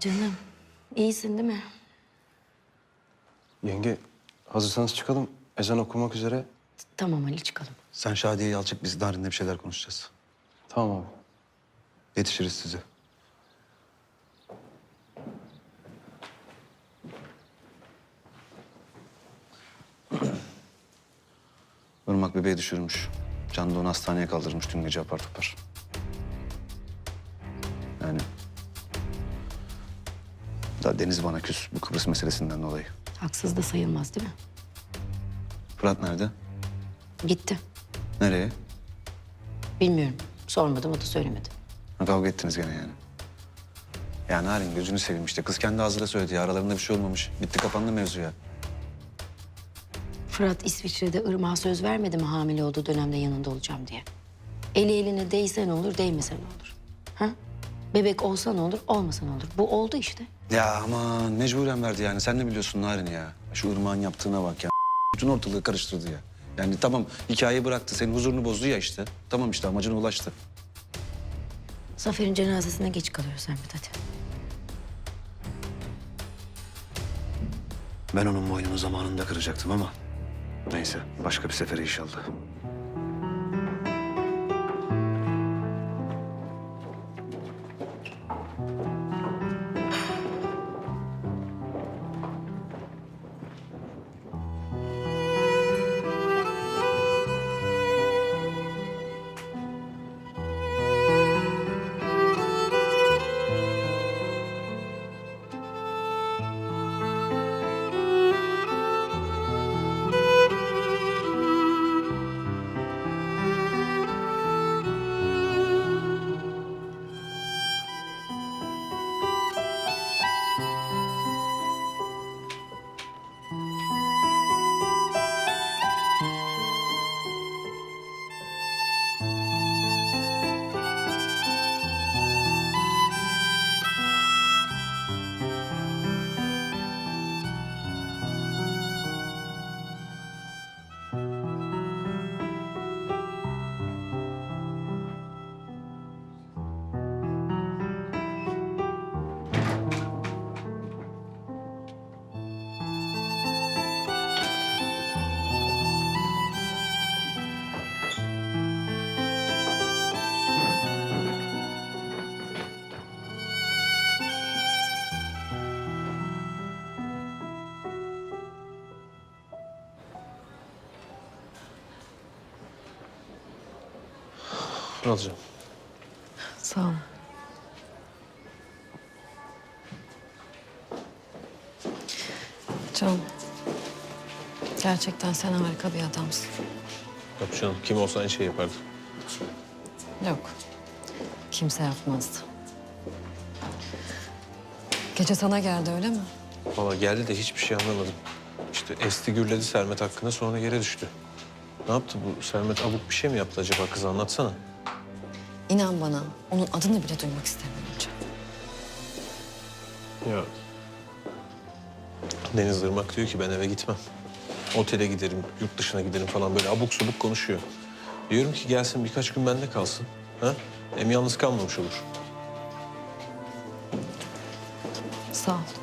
Canım, iyisin değil mi? Yenge hazırsanız çıkalım. Ezan okumak üzere. Tamam Ali çıkalım. Sen Şadiye'yi al çık biz Narin'le bir şeyler konuşacağız. Tamam abi. Yetişiriz size. Irmak bebeği düşürmüş. Can da onu hastaneye kaldırmış dün gece apar topar. Daha Deniz bana küs bu Kıbrıs meselesinden dolayı. Haksız da sayılmaz değil mi? Fırat nerede? Gitti. Nereye? Bilmiyorum. Sormadım o da söylemedi. Ha, kavga ettiniz gene yani. Ya Narin gözünü seveyim işte. Kız kendi ağzıyla söyledi ya. Aralarında bir şey olmamış. Bitti kapandı mevzu ya. Fırat İsviçre'de Irmak'a söz vermedi mi hamile olduğu dönemde yanında olacağım diye. Eli eline değse ne olur, değmese ne olur? Ha? Bebek olsa ne olur, olmasa ne olur? Bu oldu işte. Ya aman mecburen verdi yani. Sen ne biliyorsun Narin ya? Şu ırmağın yaptığına bak ya. Bütün ortalığı karıştırdı ya. Yani tamam hikayeyi bıraktı. Senin huzurunu bozdu ya işte. Tamam işte amacına ulaştı. Zafer'in cenazesine geç kalıyoruz Sermet hadi. Ben onun boynunu zamanında kıracaktım ama... Neyse başka bir sefere inşallah. Alacağım. Sağ ol. Can. Gerçekten sen harika bir adamsın. Yok canım kim olsa aynı şey yapardı. Yok. Kimse yapmazdı. Gece sana geldi öyle mi? Valla geldi de hiçbir şey anlamadım. İşte esti gürledi Sermet hakkında sonra yere düştü. Ne yaptı bu Sermet abuk bir şey mi yaptı acaba kız anlatsana. İnan bana onun adını bile duymak istemiyorum Can. Ya Deniz Irmak diyor ki ben eve gitmem. Otele giderim, yurt dışına giderim falan böyle abuk subuk konuşuyor. Diyorum ki gelsin birkaç gün bende kalsın. Ha? Hem yalnız kalmamış olur. Sağ ol.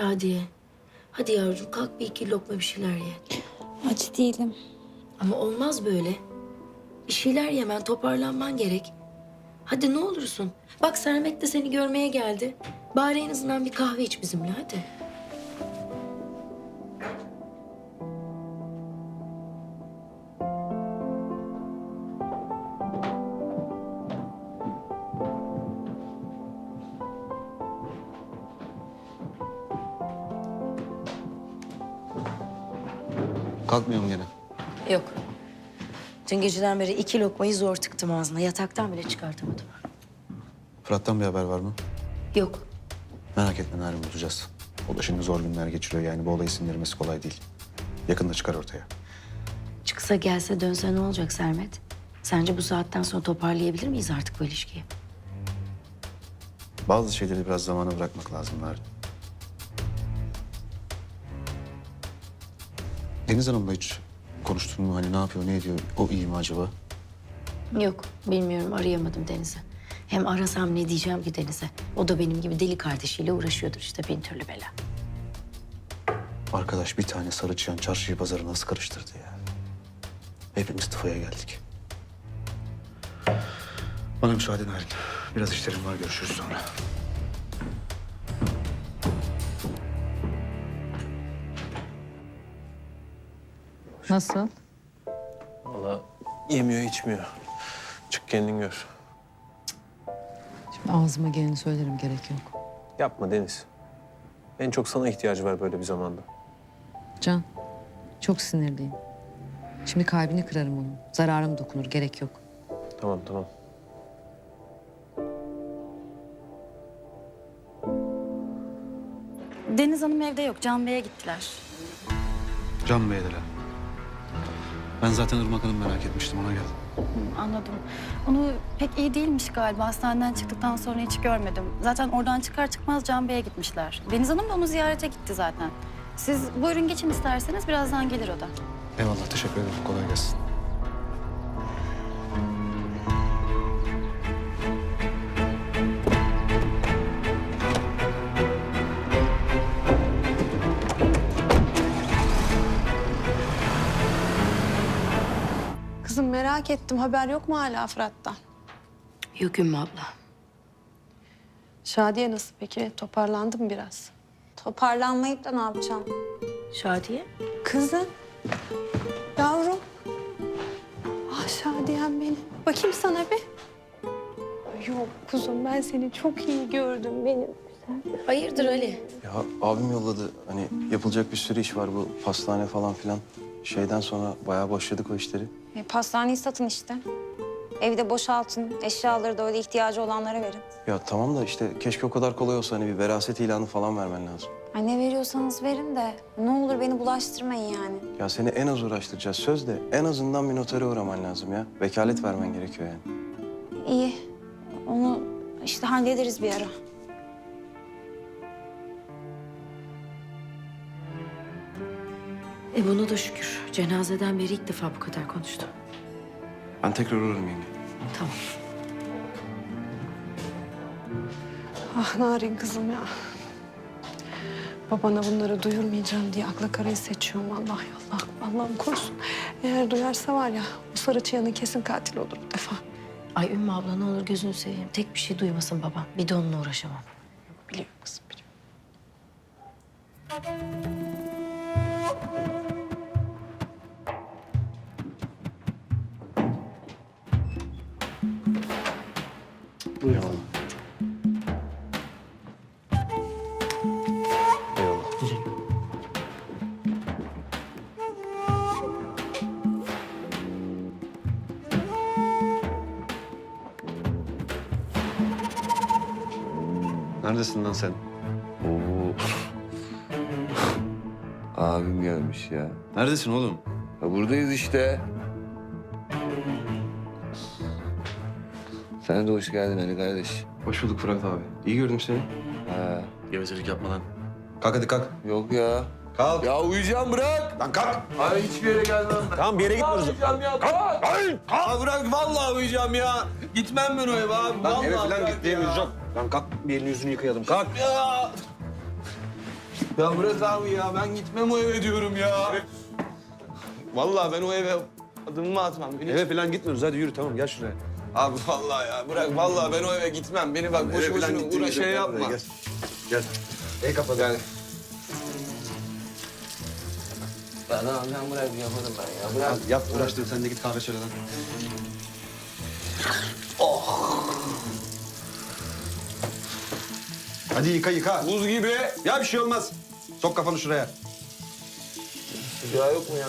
Şadiye, hadi yavrum kalk bir iki lokma bir şeyler ye. Aç değilim. Ama olmaz böyle. Bir şeyler yemen, toparlanman gerek. Hadi ne olursun. Bak Sermet de seni görmeye geldi. Bari en azından bir kahve iç bizimle hadi. Kalkmıyorum gene. Yok. Dün geceden beri iki lokmayı zor tıktım ağzına. Yataktan bile çıkartamadım. Fırat'tan bir haber var mı? Yok. Merak etme Narin bulacağız. O da şimdi zor günler geçiriyor yani bu olayı sindirmesi kolay değil. Yakında çıkar ortaya. Çıksa gelse dönse ne olacak Sermet? Sence bu saatten sonra toparlayabilir miyiz artık bu ilişkiyi? Bazı şeyleri biraz zamana bırakmak lazım Narin. Deniz Hanım'la hiç konuştun mu? Hani ne yapıyor, ne ediyor? O iyi mi acaba? Yok bilmiyorum arayamadım Deniz'i. Hem arasam ne diyeceğim ki Deniz'e? O da benim gibi deli kardeşiyle uğraşıyordur işte bin türlü bela. Arkadaş bir tane sarı çıyan çarşıyı pazarı nasıl karıştırdı ya? Hepimiz tıfaya geldik. Bana müsaade Narin. Biraz işlerim var, görüşürüz sonra. Nasıl? Vallahi yemiyor içmiyor. Çık kendin gör. Şimdi ağzıma geleni söylerim gerek yok. Yapma Deniz. En çok sana ihtiyacı var böyle bir zamanda. Can, çok sinirliyim. Şimdi kalbini kırarım onun. Zararım dokunur, gerek yok. Tamam tamam. Deniz Hanım evde yok. Can Bey'e gittiler. Can Bey'e Ben zaten Irmak Hanım merak etmiştim, ona geldim. Hı, anladım. Onu pek iyi değilmiş galiba. Hastaneden çıktıktan sonra hiç görmedim. Zaten oradan çıkar çıkmaz Can Bey'e gitmişler. Deniz Hanım da onu ziyarete gitti zaten. Siz buyurun geçin isterseniz. Birazdan gelir o da. Eyvallah, teşekkür ederim. Kolay gelsin. Merak ettim. Haber yok mu hala Fırat'tan? Yok Ümmü abla. Şadiye nasıl peki? Toparlandı mı biraz? Toparlanmayıp da ne yapacağım? Şadiye? Kızım. Yavrum. Ah Şadiyem benim. Bakayım sana bir. Yok kuzum ben seni çok iyi gördüm benim. Hayırdır Ali? Ya abim yolladı. Hani yapılacak bir sürü iş var bu pastane falan filan. Şeyden sonra bayağı başladık o işleri. E, pastaneyi satın işte. Evde boşaltın. Eşyaları da öyle ihtiyacı olanlara verin. Ya tamam da işte keşke o kadar kolay olsa hani bir veraset ilanı falan vermen lazım. Ay ne veriyorsanız verin de ne olur beni bulaştırmayın yani. Ya seni en az uğraştıracağız söz de en azından bir notere uğraman lazım ya. Vekalet vermen gerekiyor yani. İyi. Onu işte hallederiz bir ara. E buna da şükür. Cenazeden beri ilk defa bu kadar konuştu. Ben tekrar uğrarım yenge. Tamam. Ah Narin kızım ya. Babana bunları duyurmayacağım diye akla karayı seçiyorum. Allah Allah. Allah'ım korusun. Eğer duyarsa var ya bu sarı çıyanın kesin katil olur bu defa. Ay Ümmü abla ne olur gözünü seveyim. Tek bir şey duymasın babam. Bir de onunla uğraşamam. Biliyorum kızım biliyorum. Eyvallah. Neredesin lan sen? Oo. Abim gelmiş ya. Neredesin oğlum? ya. Buradayız işte. Sen de hoş geldin Ali kardeş. Hoş bulduk Fırat abi. İyi gördüm seni. Ha, Gevezelik yapma lan. Kalk hadi kalk. yok ya. Kalk. Ya uyuyacağım bırak. Lan kalk. Hayır hiçbir yere gelmem ben. Tamam bir yere gitmiyoruz. Uyuyacağım ya. Kalk. Kalk bırak vallahi uyuyacağım ya. Gitmem ben o eve abi. Lan eve falan gittiğimiz yok. Lan kalk bir elini yüzünü yıkayalım. Kalk. Ya. Ya bırak abi ya. Ben gitmem o eve diyorum ya. Vallahi ben o eve adımımı atmam. Beni Eve falan gitmiyoruz. Hadi yürü tamam gel şuraya. Abi vallahi ya bırak vallahi ben o eve gitmem. Beni bak boşu boşuna uğraş şey yapma. Gel. Gel. Ey kapadı. Yani. Ben bırak yaparım ben ya. Bırak. Yap uğraştın sen de git kahve söyle lan. Hadi yıka yıka. Buz gibi. Ya bir şey olmaz. Sok kafanı şuraya. Sıcağı yok mu ya?